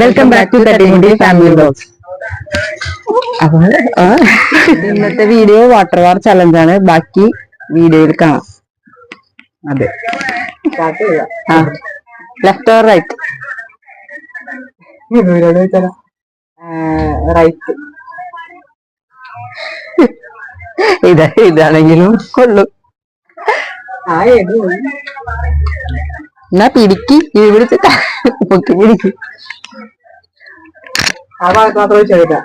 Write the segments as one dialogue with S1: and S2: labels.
S1: Welcome back to Thattimudi family vlogs അപ്പോൾ ഇന്നത്തെ video water വാർ challenge ആണ്. ബാക്കി വീഡിയോയിൽ കാണാം. അതെ. ആ ലെഫ്റ്റ് ഓർ റൈറ്റ് റൈറ്റ് ഇതാ ഇതാണെങ്കിലും കൊള്ളു. എന്നാ പിടിക്ക് ഇവിടുത്തെ പൊക്കി പിടിക്ക്
S2: മാത്രമേ ചോദിക്കാം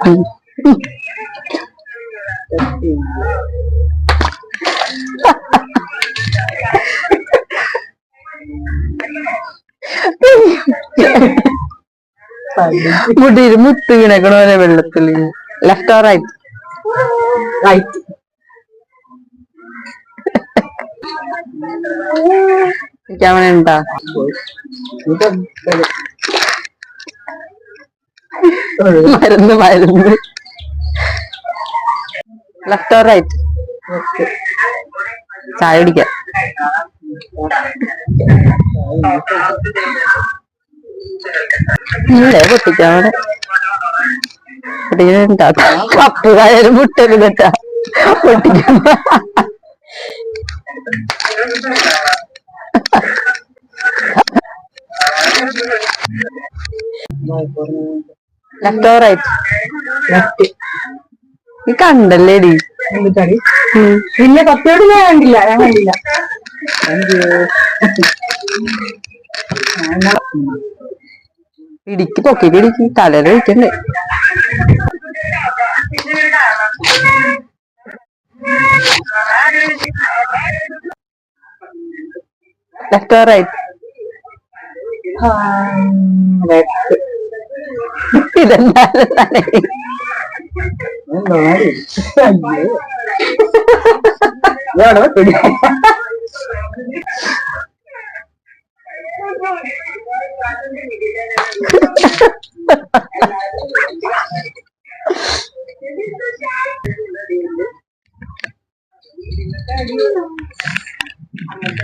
S1: മുടിയിൽ മുട്ട് വീണേക്കണോനെ വെള്ളത്തിൽ left or right
S2: right
S1: camera ഉണ്ടാ. മരുന്ന് മരുന്ന്. ലെഫ്റ്റ് ഓർ റൈറ്റ് ചായ കുടിക്കാം. ഇല്ലേ പൊട്ടിക്കാമടെ കപ്പ് കായാലും മുട്ടരുതട്ടാ പൊട്ടിക്കാൻ ലെഫ്റ്റ് ഓർ റൈറ്റ്
S2: ലെഫ്റ്റ്
S1: നീ കണ്ടല്ലേടി.
S2: പിന്നെ പത്തിയോട് ഞാൻ കണ്ടില്ല ഞാൻ കണ്ടില്ല.
S1: ഇടിക്ക് പൊക്കിട്ട് ഇടിക്ക്. തലയിൽ ഇരിക്കണ്ടേ ലെഫ്റ്റ് ഓർ റൈറ്റ്
S2: ലെഫ്റ്റ്
S1: നനയും.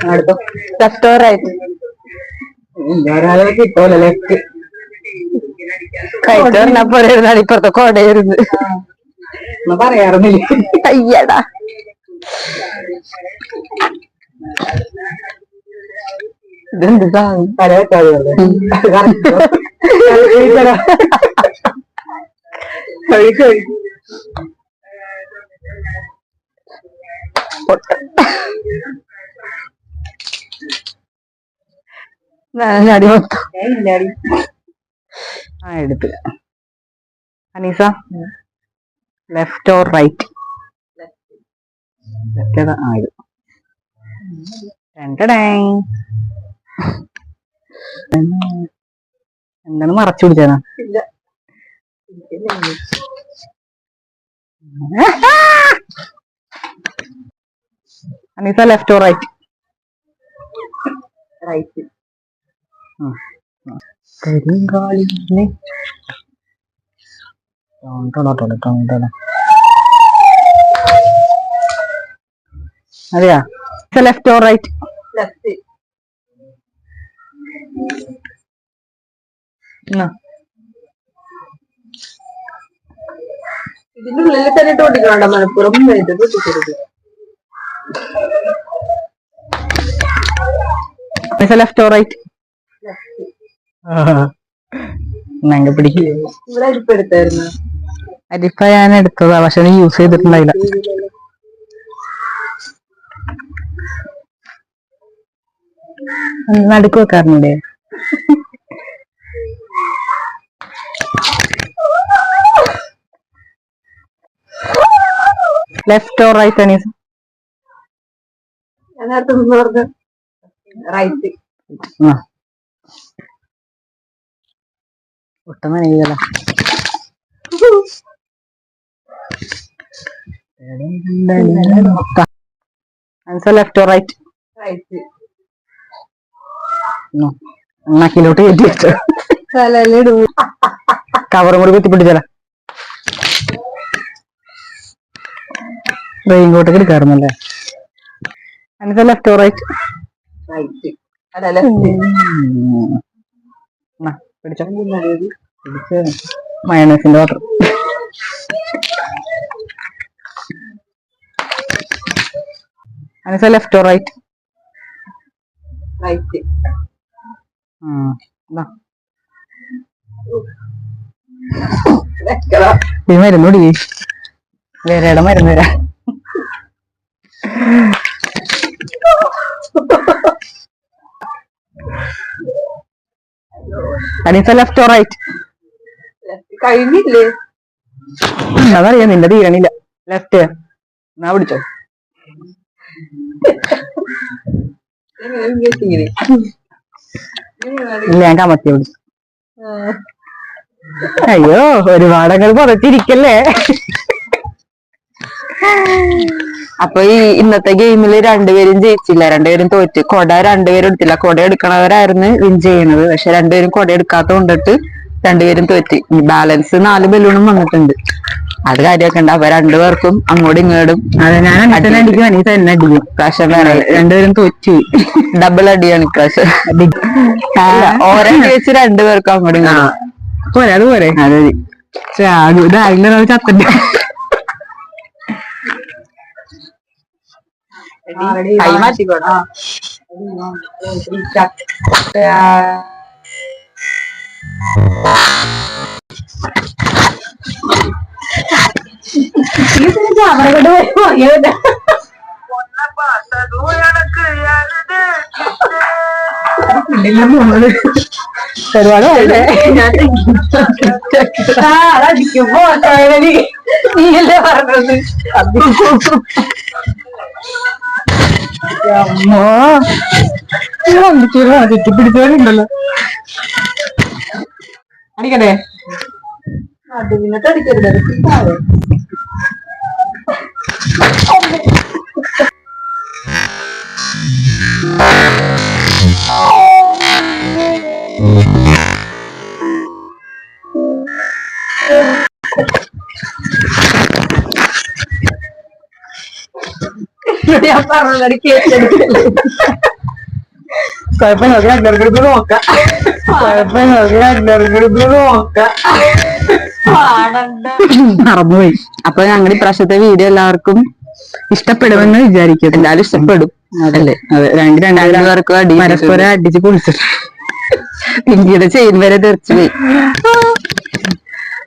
S2: അടുത്ത.
S1: ലെഫ്റ്റ് ഓർ റൈറ്റ്
S2: കിട്ടൂല ലെഫ്റ്റ്
S1: റൈറ്റ് പറഞ്ഞാ പോലെ ഇപ്പുറത്തെ കോടയിരുന്ന്
S2: എന്നാ പറയാറുന്നില്ല
S1: അയ്യടാ. ഇതെന്ത് സാധനം?
S2: കഴിച്ചു കഴിച്ചു
S1: നനഞ്ഞടി മൊത്തം. ആ എടുത്ത്. Aneesa left or right left ആ ഇത്. രണ്ടടേ എന്താണ് മറച്ചു പിടിച്ചതാ Aneesa left or right
S2: right
S1: കരിങ്കാളിനെ അതെയാ? ലെഫ്റ്റ് ഓർ റൈറ്റ്
S2: ലെഫ്റ്റ് ഇതിന്റെ ഉള്ളിൽ തന്നെ പൊട്ടിക്കണ്ട മലപ്പുറം വലുത് പൊട്ടിക്കരുത്
S1: ലെഫ്റ്റ് ഓർ റൈറ്റ് ഞങ്ങ പിടിക്കില്ല
S2: ഇവിടെ അരിപ്പെടുത്തായിരുന്നു
S1: അരിപ്പ ഞാൻ എടുത്തതാ പക്ഷെ യൂസ് ചെയ്തിട്ടുണ്ടായില്ല. നടുക്ക് വെക്കാറുണ്ടേ? Left or right Anees
S2: right
S1: ഒട്ടും നനയുകയല്ല answer left or right
S2: right
S1: നക്കിലോട്ട് കയറ്റി വെച്ചോ. കവറും കൂടി കുത്തിപ്പിടിച്ചാലോ റെയിൻ റെയിൻകോട്ടൊക്കെ എടുക്കാറുന്നല്ലേ answer left or right
S2: right അല്ല left
S1: മയണസിന്റെ water Anasa left or right
S2: right
S1: ഈ മരുന്നോടി വേറെയുടെ മരുന്ന് തരാ. അനീസ ലെഫ്റ്റ് ഓർ റൈറ്റ്
S2: കഴിഞ്ഞില്ലേ?
S1: അതറിയാം നിന്റെ തീരണില്ല. ലെഫ്റ്റ് എന്നാ പിടിച്ചോ? ഇല്ല ഞാൻ കമത്തി പിടിച്ചു. അയ്യോ ഒരുപാടങ്ങൾ പുറത്തിരിക്കല്ലേ അപ്പൊ ഈ ഇന്നത്തെ ഗെയിമിൽ രണ്ടുപേരും ജയിച്ചില്ല. രണ്ടുപേരും തോറ്റ്. കൊട രണ്ടുപേരും എടുത്തില്ല. കൊട എടുക്കണവരായിരുന്നു വിൻ ചെയ്യണത് പക്ഷെ രണ്ടുപേരും കൊട എടുക്കാത്ത കൊണ്ടിട്ട് രണ്ടുപേരും തോറ്റ്. ബാലൻസ് നാല് ബലൂണും വന്നിട്ടുണ്ട്. അത് കാര്യമൊക്കെ അപ്പൊ രണ്ടുപേർക്കും അങ്ങോട്ടും ഇങ്ങോട്ടും അതെ ഞാൻ അടിക്കും അനീസ തന്നെ അടിക്കും. ഇപ്രാവശ്യം വേറെ രണ്ടുപേരും തോറ്റു. ഡബിൾ അടിയാണ് ഇപ്രാവശ്യം ഓരോ വെച്ച് രണ്ടുപേർക്കും അങ്ങോട്ടും ഇങ്ങോട്ടും. പോരെ അത് പോരെ. അതെ. ഇത് ആരെങ്കിലും ചത്തന്റെ കൈ മാറ്റിക്കോട്ടെ. ഒരുപാട്
S2: നീ അല്ലേ പറഞ്ഞത്?
S1: అమ్మో. అందుకేరా అది
S2: తిప్పిడిపోయి ఉండలో. అడిగడే అది ഞാൻ പറഞ്ഞത് കേട്ടെടുക്കില്ല
S1: നോക്കാം. നോക്കാം. മറന്നുപോയി. അപ്പൊ ഞങ്ങളുടെ ഇപ്രാവശ്യത്തെ വീഡിയോ എല്ലാവർക്കും ഇഷ്ടപ്പെടുമെന്ന് വിചാരിക്കും എന്തായാലും ഇഷ്ടപ്പെടും. അല്ലേ അതെ രണ്ട് രണ്ടുപേർക്കും അടി പരസ്പരം അടിച്ച് പൊളിച്ചിട്ട് പിന്നീട് ചെയിൻ വരെ തെറിച്ചു പോയി.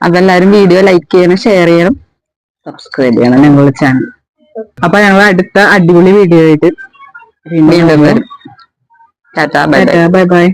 S1: അതെല്ലാരും വീഡിയോ ലൈക്ക് ചെയ്യണം ഷെയർ ചെയ്യണം സബ്സ്ക്രൈബ് ചെയ്യണം ഞങ്ങളുടെ ചാനൽ അപ്പൊ ഞങ്ങൾ അടുത്ത അടിപൊളി വീഡിയോ ആയിട്ട് വീണ്ടും വരും. Tata bye bye bye